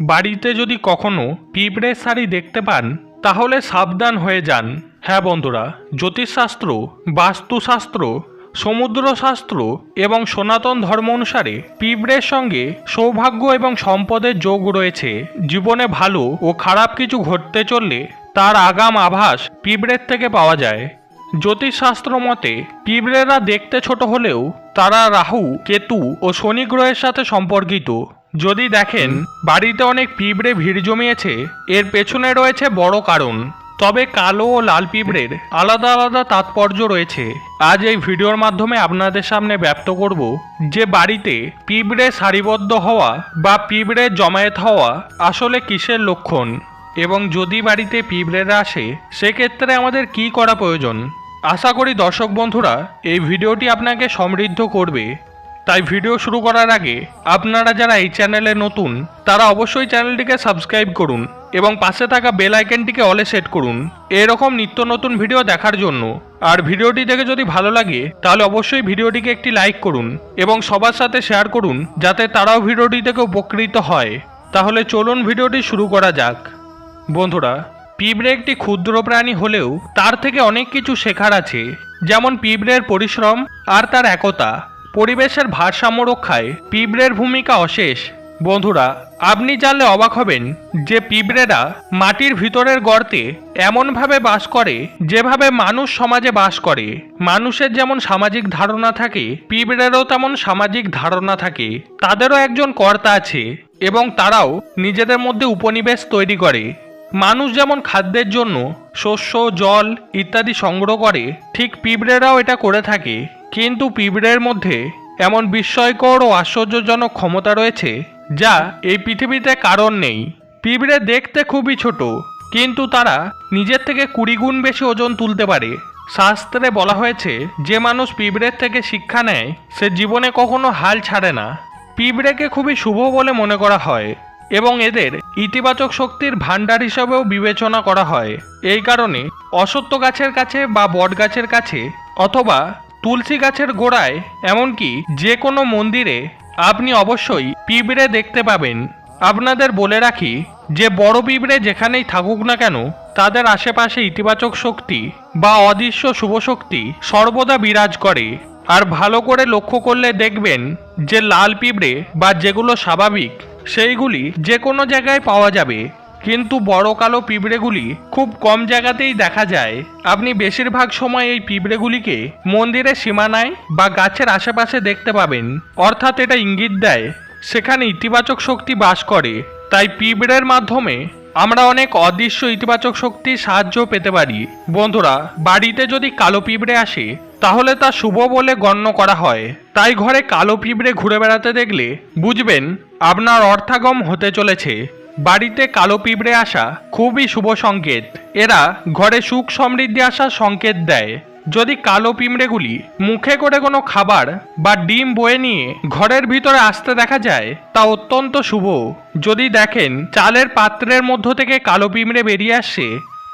বাড়িতে যদি কখনো পিঁপড়ের শাড়ি দেখতে পান, তাহলে সাবধান হয়ে যান। হ্যাঁ বন্ধুরা, জ্যোতিষশাস্ত্র, বাস্তুশাস্ত্র, সমুদ্রশাস্ত্র এবং সনাতন ধর্ম অনুসারে পিঁপড়ের সঙ্গে সৌভাগ্য এবং সম্পদের যোগ রয়েছে। জীবনে ভালো ও খারাপ কিছু ঘটতে চললে তার আগাম আভাস পিঁপড়ের থেকে পাওয়া যায়। জ্যোতিষশাস্ত্র মতে, পিঁপড়েরা দেখতে ছোট হলেও তারা রাহু, কেতু ও শনি গ্রহের সাথে সম্পর্কিত। যদি দেখেন বাড়িতে অনেক পিঁপড়ে ভিড় জমিয়েছে এর পেছনে রয়েছে বড় কারণ। তবে কালো ও লাল পিঁপড়ের আলাদা আলাদা তাৎপর্য রয়েছে। আজ এই ভিডিওর মাধ্যমে আপনাদের সামনে ব্যক্ত করব যে বাড়িতে পিঁপড়ে সারিবদ্ধ হওয়া বা পিঁপড়ে জমায়েত হওয়া আসলে কিসের লক্ষণ এবং যদি বাড়িতে পিঁপড়েরা আসে সেক্ষেত্রে আমাদের কি করা প্রয়োজন? আশা করি দর্শক বন্ধুরা এই ভিডিওটি আপনাকে সমৃদ্ধ করবে। তাই ভিডিও শুরু করার আগে আপনারা যারা এই চ্যানেলে নতুন, তারা অবশ্যই চ্যানেলটিকে সাবস্ক্রাইব করুন এবং পাশে থাকা বেল আইকনটিকে অলে সেট করুন। এরকম নিত্য নতুন ভিডিও দেখার জন্য। আর ভিডিওটি দেখে যদি ভালো লাগে, তাহলে অবশ্যই ভিডিওটিকে একটি লাইক করুন এবং সবার সাথে শেয়ার করুন, যাতে তারাও ভিডিওটি থেকে উপকৃত হয়। তাহলে চলুন ভিডিওটি শুরু করা যাক। বন্ধুরা, পিঁপড়ে একটি ক্ষুদ্র প্রাণী হলেও তার থেকে অনেক কিছু শেখার আছে, যেমন পিঁপড়ের পরিশ্রম আর তার একতা। পরিবেশের ভারসাম্য রক্ষায় পিঁপড়ের ভূমিকা অশেষ। বন্ধুরা, আপনি জানলে অবাক হবেন যে পিঁপড়েরা মাটির ভিতরের গর্তে এমনভাবে বাস করে যেভাবে মানুষ সমাজে বাস করে। মানুষের যেমন সামাজিক ধারণা থাকে, পিঁপড়েরও তেমন সামাজিক ধারণা থাকে। তাদেরও একজন কর্তা আছে এবং তারাও নিজেদের মধ্যে উপনিবেশ তৈরি করে। মানুষ যেমন খাদ্যের জন্য শস্য, জল ইত্যাদি সংগ্রহ করে, ঠিক পিঁপড়েরাও এটা করে থাকে। কিন্তু পিঁপড়ের মধ্যে এমন বিস্ময়কর ও আশ্চর্যজনক ক্ষমতা রয়েছে, যা এই পৃথিবীতে কারণ নেই। পিঁপড়ে দেখতে খুবই ছোট, কিন্তু তারা নিজের থেকে কুড়ি গুণ বেশি ওজন তুলতে পারে। শাস্ত্রে বলা হয়েছে, যে মানুষ পিঁপড়ের থেকে শিক্ষা নেয়, সে জীবনে কখনো হাল ছাড়ে না। পিঁপড়েকে খুবই শুভ বলে মনে করা হয়, এবং এদের ইতিবাচক শক্তির ভাণ্ডার হিসাবেও বিবেচনা করা হয়। এই কারণে অসত্য গাছের কাছে বা বট গাছের কাছে অথবা তুলসী গাছের গোড়ায়, এমনকি যে কোনো মন্দিরে, আপনি অবশ্যই পিঁপড়ে দেখতে পাবেন। আপনাদের বলে রাখি যে বড় পিঁপড়ে যেখানেই থাকুক না কেন, তাদের আশেপাশে ইতিবাচক শক্তি বা অদৃশ্য শুভ শক্তি সর্বদা বিরাজ করে। আর ভালো করে লক্ষ্য করলে দেখবেন যে লাল পিঁপড়ে বা যেগুলো স্বাভাবিক, সেইগুলি যে কোনো জায়গায় পাওয়া যাবে। কিন্তু বড় কালো পিঁপড়েগুলি খুব কম জায়গাতেই দেখা যায়। আপনি বেশিরভাগ সময় এই পিঁপড়েগুলিকে মন্দিরের সীমানায় বা গাছের আশেপাশে দেখতে পাবেন। অর্থাৎ এটা ইঙ্গিত দেয়, সেখানে ইতিবাচক শক্তি বাস করে। তাই পিঁপড়ের মাধ্যমে আমরা অনেক অদৃশ্য ইতিবাচক শক্তির সাহায্য পেতে পারি। বন্ধুরা, বাড়িতে যদি কালো পিঁপড়ে আসে, তাহলে তা শুভ বলে গণ্য করা হয়। তাই ঘরে কালো পিঁপড়ে ঘুরে বেড়াতে দেখলে বুঝবেন, আপনার অর্থাগম হতে চলেছে। বাড়িতে কালো পিঁপড়ে আসা খুবই শুভ সংকেত। এরা ঘরে সুখ সমৃদ্ধি আসার সংকেত দেয়। যদি কালো পিঁমড়েগুলি মুখে করে কোনো খাবার বা ডিম বয়ে নিয়ে ঘরের ভিতরে আসতে দেখা যায়, তা অত্যন্ত শুভ। যদি দেখেন চালের পাত্রের মধ্য থেকে কালো পিঁমড়ে বেরিয়ে আসছে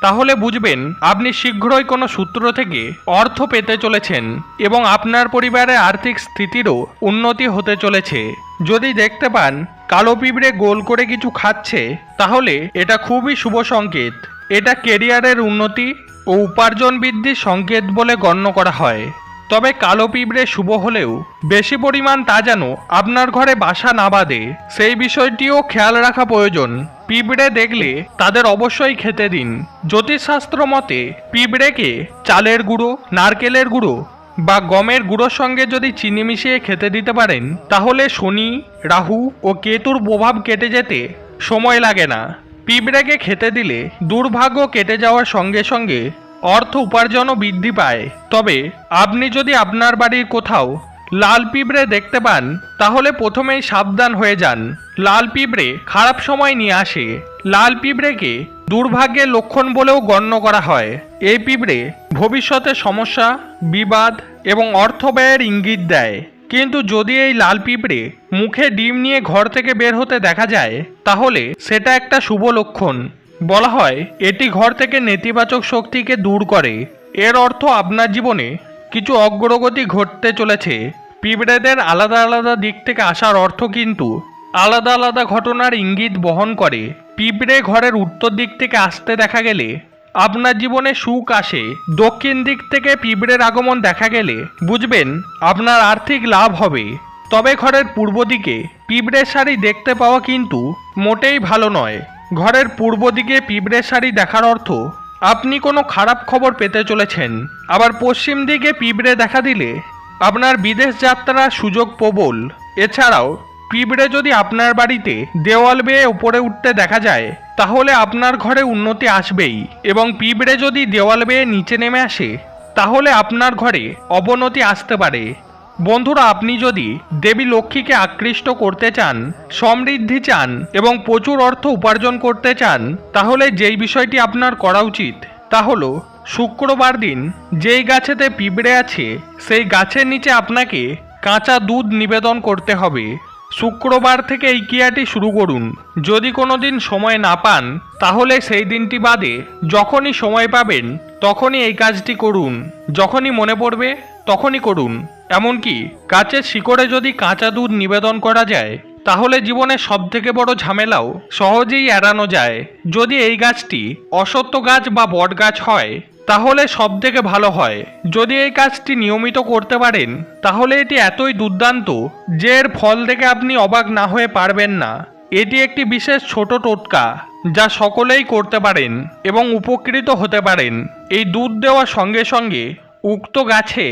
তাহলে বুঝবেন আপনি শীঘ্রই কোনো সূত্র থেকে অর্থ পেতে চলেছেন এবং আপনার পরিবারের আর্থিক স্থিতিরও উন্নতি হতে চলেছে। যদি দেখতে পান কালো পিঁপড়ে গোল করে কিছু খাচ্ছে, তাহলে এটা খুবই শুভ সংকেত। এটা কেরিয়ারের উন্নতি ও উপার্জন বৃদ্ধির সংকেত বলে গণ্য করা হয়। তবে কালো পিঁপড়ে শুভ হলেও বেশি পরিমাণ তা যেন আপনার ঘরে বাসা না বাঁধে, সেই বিষয়টিও খেয়াল রাখা প্রয়োজন। পিঁপড়ে দেখলে তাদের অবশ্যই খেতে দিন। জ্যোতিষশাস্ত্র মতে, পিঁপড়েকে চালের গুঁড়ো, নারকেলের গুঁড়ো বা গমের গুঁড়োর সঙ্গে যদি চিনি মিশিয়ে খেতে দিতে পারেন, তাহলে শনি, রাহু ও কেতুর প্রভাব কেটে যেতে সময় লাগে না। পিঁপড়েকে খেতে দিলে দুর্ভাগ্য কেটে যাওয়ার সঙ্গে সঙ্গে অর্থ উপার্জনও বৃদ্ধি পায়। তবে আপনি যদি আপনার বাড়ির কোথাও লাল পিঁপড়ে দেখতে পান, তাহলে প্রথমেই সাবধান হয়ে যান। লাল পিঁপড়ে খারাপ সময় নিয়ে আসে। লাল পিঁপড়েকে দুর্ভাগ্যের লক্ষণ বলেও গণ্য করা হয়। এই পিঁপড়ে ভবিষ্যতে সমস্যা, বিবাদ এবং অর্থ ব্যয়ের ইঙ্গিত দেয়। কিন্তু যদি এই লাল পিঁপড়ে মুখে ডিম নিয়ে ঘর থেকে বের হতে দেখা যায়, তাহলে সেটা একটা শুভ লক্ষণ। বলা হয়, এটি ঘর থেকে নেতিবাচক শক্তিকে দূর করে। এর অর্থ আপনার জীবনে কিছু অগ্রগতি ঘটতে চলেছে। পিঁপড়েদের আলাদা আলাদা দিক থেকে আসার অর্থ কিন্তু আলাদা আলাদা ঘটনার ইঙ্গিত বহন করে। পিঁপড়ে ঘরের উত্তর দিক থেকে আসতে দেখা গেলে আপনার জীবনে সুখ আসে। দক্ষিণ দিক থেকে পিঁপড়ের আগমন দেখা গেলে, বুঝবেন, আপনার আর্থিক লাভ হবে। তবে ঘরের পূর্ব দিকে পিঁপড়ের শাড়ি দেখতে পাওয়া কিন্তু মোটেই ভালো নয়। ঘরের পূর্ব দিকে পিঁপড়ের শাড়ি দেখার অর্থ, আপনি কোনো খারাপ খবর পেতে চলেছেন। আবার পশ্চিম দিকে পিঁপড়ে দেখা দিলে আপনার বিদেশ যাত্রার সুযোগ প্রবল। এছাড়াও, পিঁপড়ে যদি আপনার বাড়িতে দেওয়াল বেয়ে উপরে উঠতে দেখা যায়, তাহলে আপনার ঘরে উন্নতি আসবেই। এবং পিঁপড়ে যদি দেওয়াল বেয়ে নিচে নেমে আসে, তাহলে আপনার ঘরে অবনতি আসতে পারে। বন্ধুরা, আপনি যদি দেবী লক্ষ্মীকে আকৃষ্ট করতে চান, সমৃদ্ধি চান এবং প্রচুর অর্থ উপার্জন করতে চান, তাহলে যেই বিষয়টি আপনার করা উচিত, তা হলো শুক্রবার দিন যেই গাছেতে পিঁপড়ে আছে, সেই গাছের নিচে আপনাকে কাঁচা দুধ নিবেদন করতে হবে। শুক্রবার থেকে এই ক্রিয়াটি শুরু করুন। যদি কোনো দিন সময় না পান, তাহলে সেই দিনটি বাদে যখনই সময় পাবেন, তখনই এই কাজটি করুন। যখনই মনে পড়বে, তখনই করুন। এমনকি গাছের শিকড়ে যদি কাঁচা দুধ নিবেদন করা যায়, তাহলে জীবনের সবথেকে বড় ঝামেলাও সহজেই এড়ানো যায়। যদি এই গাছটি অসত্য গাছ বা বট গাছ হয় তাহলে সব থেকে ভালো হয়। যদি এই কাজটি নিয়মিত করতে পারেন, তাহলে এটি এতই দুর্দান্ত যে এর ফল দেখে আপনি অবাক না হয়ে পারবেন না। এটি একটি বিশেষ ছোট টোটকা যা সকলেই করতে পারেন এবং উপকৃত হতে পারেন। এই দুধ দেওয়ার সঙ্গে সঙ্গে উক্ত গাছে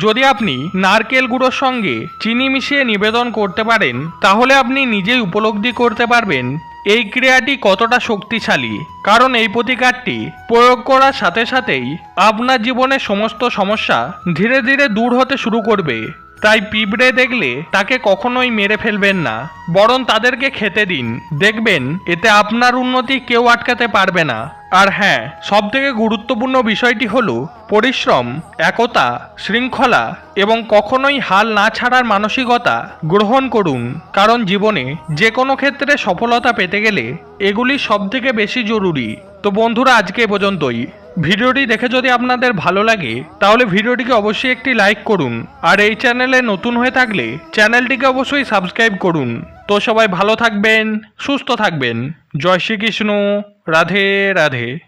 যদি আপনি নারকেল গুঁড়োর সঙ্গে চিনি মিশিয়ে নিবেদন করতে পারেন, তাহলে আপনি নিজেই উপলব্ধি করতে পারবেন এই ক্রিয়াটি কতটা শক্তিশালী? কারণ এই প্রতিকারটি প্রয়োগ করার সাথে সাথেই আপনার জীবনের সমস্ত সমস্যা ধীরে ধীরে দূর হতে শুরু করবে। তাই পিঁপড়ে দেখলে তাকে কখনোই মেরে ফেলবেন না, বরং তাদেরকে খেতে দিন। দেখবেন, এতে আপনার উন্নতি কেউ আটকাতে পারবে না। আর হ্যাঁ সবথেকে গুরুত্বপূর্ণ বিষয়টি হলো পরিশ্রম, একতা, শৃঙ্খলা এবং কখনোই হাল না ছাড়ার মানসিকতা গ্রহণ করুন। কারণ জীবনে যে কোনো ক্ষেত্রে সফলতা পেতে গেলে এগুলি সবথেকে বেশি জরুরি। তো বন্ধুরা, আজকে পর্যন্তই। ভিডিওটি দেখে যদি আপনাদের ভালো লাগে, তাহলে ভিডিওটিকে অবশ্যই একটি লাইক করুন। আর এই চ্যানেলে নতুন হয়ে থাকলে চ্যানেলটিকে অবশ্যই সাবস্ক্রাইব করুন। তো সবাই ভালো থাকবেন, সুস্থ থাকবেন। জয় শ্রীকৃষ্ণ, রাধে রাধে।